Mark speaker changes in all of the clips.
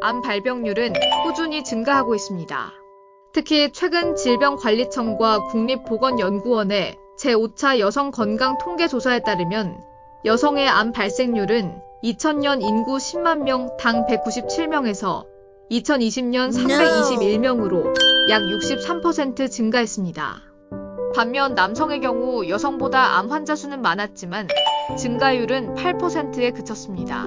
Speaker 1: 암 발병률은 꾸준히 증가하고 있습니다. 특히 최근 질병관리청과 국립보건연구원의 제5차 여성 건강 통계 조사에 따르면 여성의 암 발생률은 2000년 인구 10만 명 당 197명에서 2020년 321명으로 약 63% 증가했습니다. 반면 남성의 경우 여성보다 암 환자 수는 많았지만 증가율은 8%에 그쳤습니다.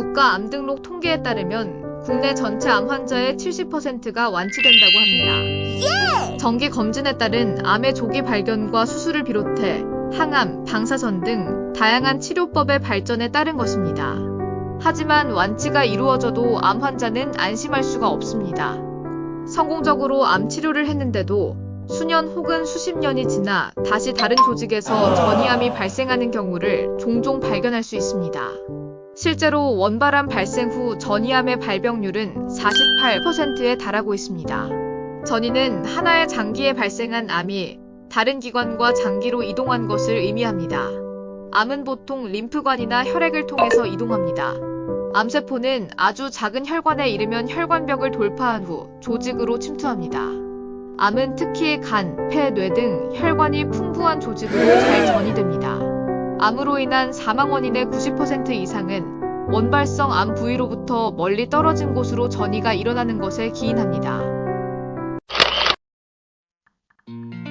Speaker 1: 국가 암 등록 통계에 따르면 국내 전체 암 환자의 70%가 완치된다고 합니다. 정기 검진에 따른 암의 조기 발견과 수술을 비롯해 항암, 방사선 등 다양한 치료법의 발전에 따른 것입니다. 하지만 완치가 이루어져도 암 환자는 안심할 수가 없습니다. 성공적으로 암 치료를 했는데도 수년 혹은 수십 년이 지나 다시 다른 조직에서 전이암이 발생하는 경우를 종종 발견할 수 있습니다. 실제로 원발암 발생 후 전이암의 발병률은 48%에 달하고 있습니다. 전이는 하나의 장기에 발생한 암이 다른 기관과 장기로 이동한 것을 의미합니다. 암은 보통 림프관이나 혈액을 통해서 이동합니다. 암세포는 아주 작은 혈관에 이르면 혈관벽을 돌파한 후 조직으로 침투합니다. 암은 특히 간, 폐, 뇌 등 혈관이 풍부한 조직으로 잘 전이됩니다. 암으로 인한 사망 원인의 90% 이상은 원발성 암 부위로부터 멀리 떨어진 곳으로 전이가 일어나는 것에 기인합니다.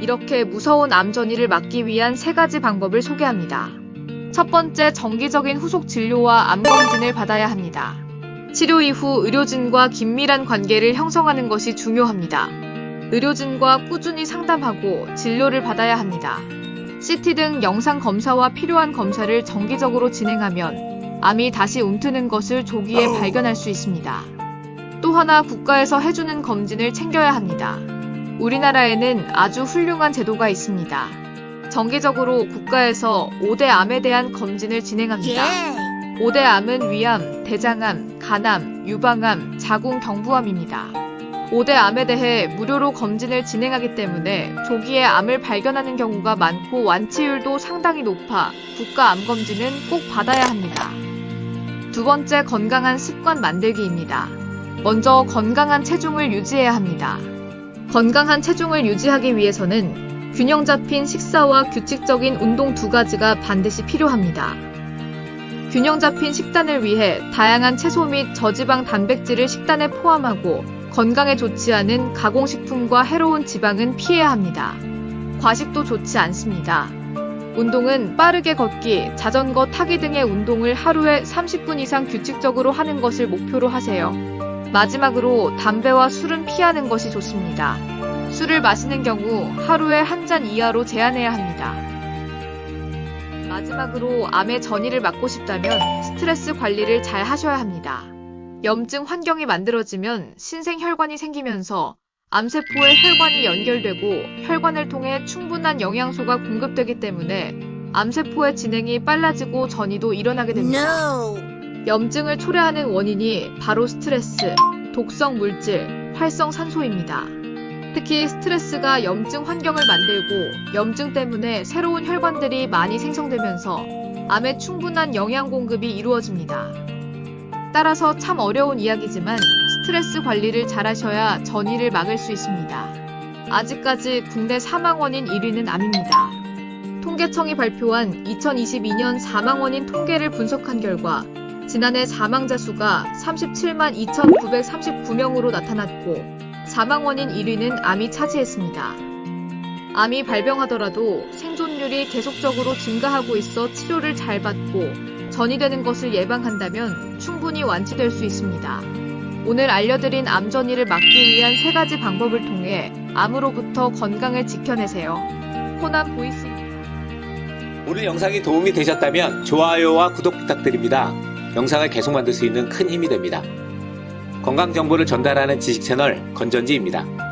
Speaker 1: 이렇게 무서운 암 전이를 막기 위한 세 가지 방법을 소개합니다. 첫 번째, 정기적인 후속 진료와 암 검진을 받아야 합니다. 치료 이후 의료진과 긴밀한 관계를 형성하는 것이 중요합니다. 의료진과 꾸준히 상담하고 진료를 받아야 합니다. CT 등 영상 검사와 필요한 검사를 정기적으로 진행하면 암이 다시 움트는 것을 조기에 발견할 수 있습니다. 또 하나 국가에서 해주는 검진을 챙겨야 합니다. 우리나라에는 아주 훌륭한 제도가 있습니다. 정기적으로 국가에서 5대 암에 대한 검진을 진행합니다. 5대 암은 위암, 대장암, 간암, 유방암, 자궁 경부암입니다. 5대 암에 대해 무료로 검진을 진행하기 때문에 조기에 암을 발견하는 경우가 많고 완치율도 상당히 높아 국가 암 검진은 꼭 받아야 합니다. 두 번째 건강한 습관 만들기입니다. 먼저 건강한 체중을 유지해야 합니다. 건강한 체중을 유지하기 위해서는 균형 잡힌 식사와 규칙적인 운동 두 가지가 반드시 필요합니다. 균형 잡힌 식단을 위해 다양한 채소 및 저지방 단백질을 식단에 포함하고 건강에 좋지 않은 가공식품과 해로운 지방은 피해야 합니다. 과식도 좋지 않습니다. 운동은 빠르게 걷기, 자전거 타기 등의 운동을 하루에 30분 이상 규칙적으로 하는 것을 목표로 하세요. 마지막으로 담배와 술은 피하는 것이 좋습니다. 술을 마시는 경우 하루에 한 잔 이하로 제한해야 합니다. 마지막으로 암의 전이를 막고 싶다면 스트레스 관리를 잘 하셔야 합니다. 염증 환경이 만들어지면 신생혈관이 생기면서 암세포의 혈관이 연결되고 혈관을 통해 충분한 영양소가 공급되기 때문에 암세포의 진행이 빨라지고 전이도 일어나게 됩니다. 염증을 초래하는 원인이 바로 스트레스, 독성 물질, 활성 산소입니다. 특히 스트레스가 염증 환경을 만들고 염증 때문에 새로운 혈관들이 많이 생성되면서 암에 충분한 영양 공급이 이루어집니다. 따라서 참 어려운 이야기지만 스트레스 관리를 잘 하셔야 전이를 막을 수 있습니다. 아직까지 국내 사망 원인 1위는 암입니다. 통계청이 발표한 2022년 사망 원인 통계를 분석한 결과 지난해 사망자 수가 37만 2,939명으로 나타났고 사망 원인 1위는 암이 차지했습니다. 암이 발병하더라도 생존율이 계속적으로 증가하고 있어 치료를 잘 받고 전이 되는 것을 예방한다면 충분히 완치될 수 있습니다. 오늘 알려드린 암 전이를 막기 위한 세 가지 방법을 통해 암으로부터 건강을 지켜내세요. 호남 보이스입니다.
Speaker 2: 오늘 영상이 도움이 되셨다면 좋아요와 구독 부탁드립니다. 영상을 계속 만들 수 있는 큰 힘이 됩니다. 건강 정보를 전달하는 지식 채널 건전지입니다.